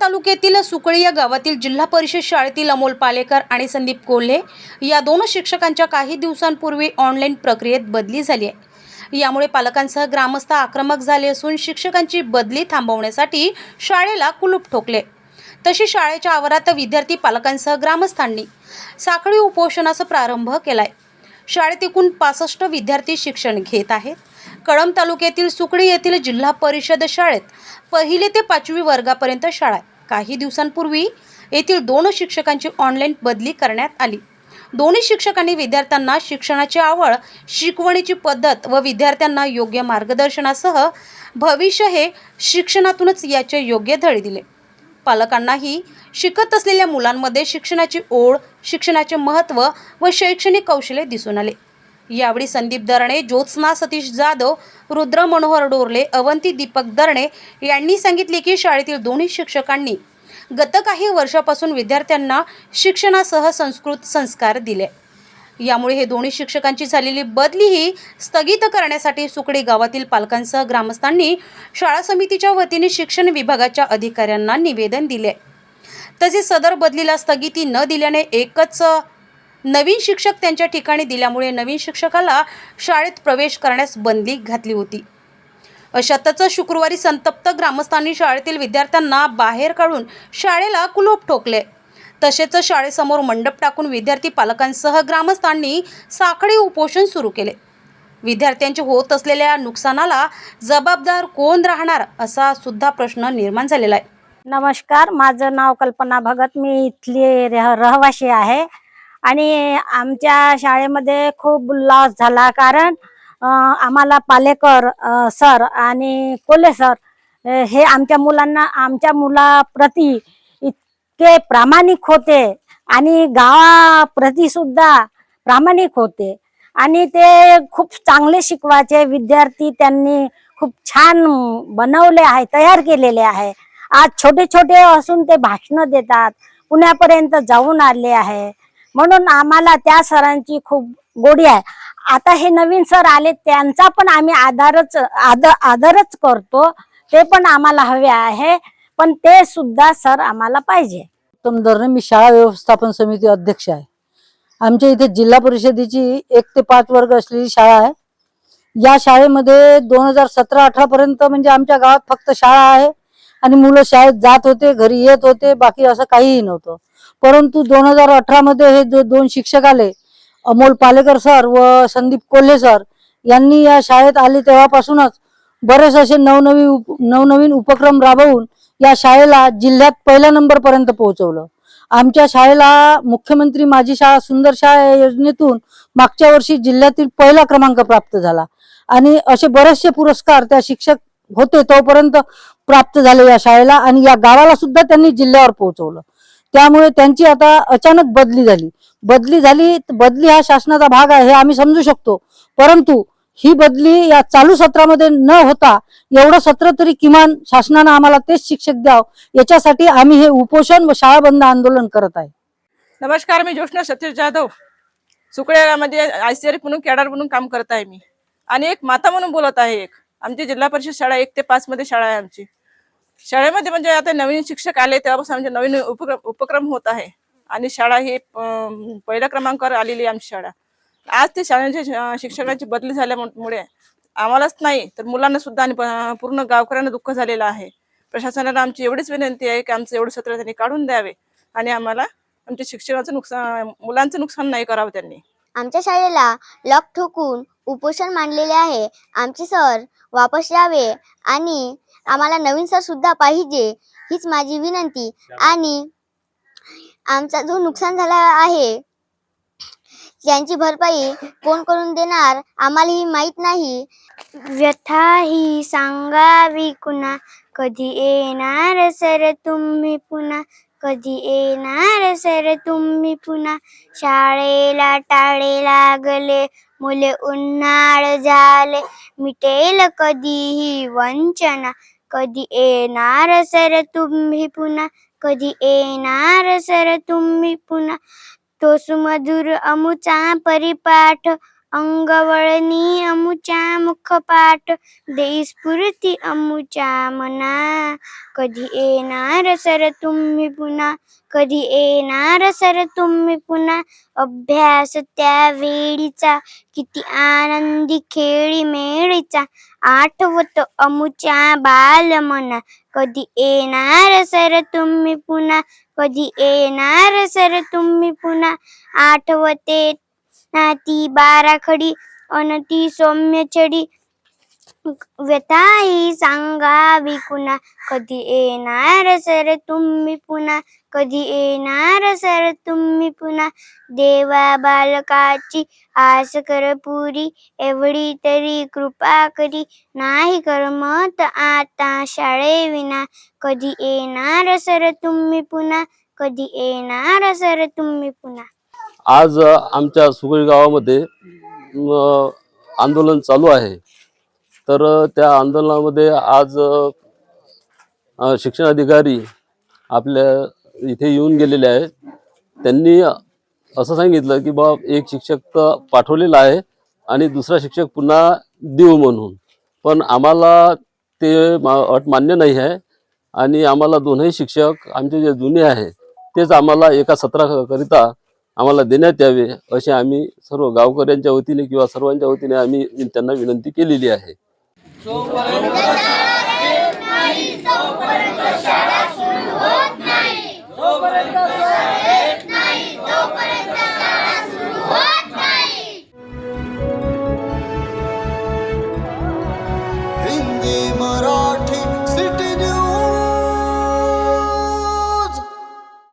तालुक्यातील सुकळी या गावातील जिल्हा परिषद शाळेतील अमोल पालेकर आणि संदीप कोल्हे या दोन शिक्षकांच्या काही दिवसांपूर्वी ऑनलाईन प्रक्रियेत बदली झाली आहे. यामुळे पालकांसह ग्रामस्थ आक्रमक झाले असून शिक्षकांची बदली थांबवण्यासाठी शाळेला कुलूप ठोकले. तशी शाळेच्या आवारात विद्यार्थी पालकांसह ग्रामस्थांनी साखळी उपोषणाचा प्रारंभ केलाय. शाळेत एकूण पासष्ट विद्यार्थी शिक्षण घेत आहेत. कळंब तालुक्यातील सुकडी येथील जिल्हा परिषद शाळेत पहिले ते पाचवी वर्गापर्यंत शाळा. आहे काही दिवसांपूर्वी येथील दोन शिक्षकांची ऑनलाईन बदली करण्यात आली. दोन्ही शिक्षकांनी विद्यार्थ्यांना शिक्षणाची आवड शिकवणीची पद्धत व विद्यार्थ्यांना योग्य मार्गदर्शनासह भविष्य हे शिक्षणातूनच याचे योग्य धडे दिले. पालकांनाही शिकत असलेल्या मुलांमध्ये शिक्षणाची ओढ शिक्षणाचे महत्त्व व शैक्षणिक कौशल्य दिसून आले. यावेळी संदीप दरणे ज्योत्स्ना सतीश जाधव रुद्र मनोहर डोरले अवंती दीपक दरणे यांनी सांगितले की शाळेतील दोन्ही शिक्षकांनी गत काही वर्षापासून विद्यार्थ्यांना शिक्षणासह संस्कृत संस्कार दिले. यामुळे हे दोन्ही शिक्षकांची झालेली बदली ही स्थगित करण्यासाठी सुकडी गावातील पालकांसह ग्रामस्थांनी शाळा समितीच्या वतीने शिक्षण विभागाच्या अधिकाऱ्यांना निवेदन दिले. तसेच सदर बदलीला स्थगिती न दिल्याने एकच नवीन शिक्षक त्यांच्या ठिकाणी दिल्यामुळे नवीन शिक्षकाला शाळेत प्रवेश करण्यास बंदी घातली होती. अशातच शुक्रवारी संतप्त ग्रामस्थांनी शाळेतील विद्यार्थ्यांना बाहेर काढून शाळेला कुलूप ठोकले. तसेच शाळेसमोर मंडप टाकून विद्यार्थी पालकांसह ग्रामस्थांनी साखळी उपोषण सुरू केले. विद्यार्थ्यांचे होत असलेल्या नुकसानाला जबाबदार कोण राहणार असा सुद्धा प्रश्न निर्माण झालेला आहे. नमस्कार माझं नाव कल्पना भगत मी इथली रह रहवाशी आहे. आणि आमच्या शाळेमध्ये खूप लॉस झाला कारण आम्हाला पालेकर सर आणि कोले सर हे आमच्या मुलांना आमच्या मुलाप्रती इतके प्रामाणिक होते आणि गावाप्रती सुद्धा प्रामाणिक होते. आणि ते खूप चांगले शिकवायचे विद्यार्थी त्यांनी खूप छान बनवले आहे तयार केलेले आहे. आज छोटे छोटे असून ते भाषणं देतात पुण्यापर्यंत जाऊन आले आहे. म्हणून आम्हाला त्या सरांची खूप गोडी आहे. आता हे नवीन सर आले त्यांचा पण आम्ही आधारच आदर आदरच करतो. ते पण आम्हाला हवे आहे. पण ते सुद्धा सर आम्हाला पाहिजे. उत्तम दरने मी शाळा व्यवस्थापन समिती अध्यक्ष आहे. आमच्या इथे जिल्हा परिषदेची एक ते पाच वर्ग असलेली शाळा आहे. या शाळेमध्ये दोन हजार सतरा अठरा पर्यंत म्हणजे आमच्या गावात फक्त शाळा आहे. आणि मुलं शाळेत जात होते घरी येत होते बाकी असं काहीही नव्हतं. परंतु दोन हजार अठरा मध्ये हे जो दोन शिक्षक आले अमोल पालेकर सर व संदीप कोल्हे सर यांनी या शाळेत आले तेव्हापासूनच बरेच असे नवनवी उप- नवनवीन उपक्रम राबवून या शाळेला जिल्ह्यात पहिल्या नंबरपर्यंत पोहोचवलं. आमच्या शाळेला मुख्यमंत्री माझी शाळा सुंदर शाळा या योजनेतून मागच्या वर्षी जिल्ह्यातील पहिला क्रमांक प्राप्त झाला. आणि असे बरेचसे पुरस्कार त्या शिक्षक होते तोपर्यंत प्राप्त झाले या शाळेला आणि या गावाला सुद्धा त्यांनी जिल्ह्यावर पोहोचवलं. त्यामुळे त्यांची आता अचानक बदली झाली. बदली झाली बदली हा शासनाचा भाग आहे हे आम्ही समजू शकतो. परंतु ही बदली या चालू सत्रामध्ये न होता एवढं सत्र तरी किमान शासनानं आम्हाला तेच शिक्षक द्यावं. याच्यासाठी आम्ही हे उपोषण व शाळा बंद आंदोलन करत आहे. नमस्कार मी ज्योष्णा सतीश जाधव. सुकळ्यामध्ये आयसीआर म्हणून कॅडर म्हणून काम करत आहे मी. आणि एक माता म्हणून बोलत आहे एक. आमची जिल्हा परिषद शाळा एक ते पाच मध्ये शाळा आहे आमची. शाळेमध्ये म्हणजे आता नवीन शिक्षक आले तेव्हापासून आमचे नवीन उपक्रम उपक्रम होत आहे. आणि शाळा ही पहिल्या क्रमांकावर आलेली आहे आमची शाळा. आज ते शाळेच्या शिक्षकांची बदली झाल्यामुळे आम्हालाच नाही तर मुलांना सुद्धा आणि प- पूर्ण गावकऱ्यांना दुःख झालेलं आहे. प्रशासनाला आमची एवढीच विनंती आहे की आमचं एवढं सत्र त्यांनी काढून द्यावे आणि आम्हाला आमच्या शिक्षणाचं नुकसान मुलांचं नुकसान नाही करावं त्यांनी. आमच्या शाळेला लॉक ठोकून उपोषण मांडलेले आहे. आमचे सर वापस यावे आणि आम्हाला नवीन सर सुद्धा पाहिजे हीच माझी विनंती. आणि आमचा जो नुकसान झाला आहे त्यांची भरपाई कोण करून देणार आम्हाला ही माहीत नाही. व्यथा ही सांगावी कुणा? कधी येणार सर तुम्ही पुन्हा? कधी येणार सर तुम्ही पुन्हा? शाळेला टाळे लागले मुले उन्हाळ झाले. मिटेल कधीही वंचना कधी येणार सर तुम्ही पुन्हा? कधी येणार सर तुम्ही पुन्हा? तो सुमधुर अमुचा परिपाठ अंगवळणी अमुच्या मुखपाठ. देईस्फूर्ती अमुच्या मना. कधी येणार सर तुम्ही पुन्हा? कधी येणार सर तुम्ही पुन्हा? अभ्यास त्या वेळीचा किती आनंदी खेळी मेळीचा. आठवत अमुच्या बालमना. कधी येणार सर तुम्ही पुन्हा? कधी येणार सर तुम्ही पुन्हा? आठवते ती बाराखडी अन ती सौम्य छडी व्यथाही सांगावी कुणा? कधी येणार सर तुम्ही पुन्हा? कधी येणार सर तुम्ही पुन्हा? देवा बालकाची आस कर पुरी. एवढी तरी कृपा करी. नाही करमत आता शाळेविना कधी येणार सर तुम्ही पुन्हा? कधी येणार सर तुम्ही पुन्हा? आज आमच्या सुगळी गावामध्ये आंदोलन चालू आहे. तर त्या आंदोलनामध्ये आज शिक्षण अधिकारी आपल्या इथे येऊन गेलेले आहेत. त्यांनी असं सांगितलं की बा एक शिक्षक तर पाठवलेला आहे आणि दुसरा शिक्षक पुन्हा देऊ म्हणून. पण आम्हाला ते मा- अट मान्य नाही आहे आणि आम्हाला दोनही शिक्षक आमचे जे जुने आहे तेच आम्हाला एका सत्राकरिता आम्हाला देण्यात यावे असे आम्ही सर्व गावकऱ्यांच्या वतीने किंवा सर्वांच्या वतीने आम्ही त्यांना विनंती केलेली आहे. जोपर्यंत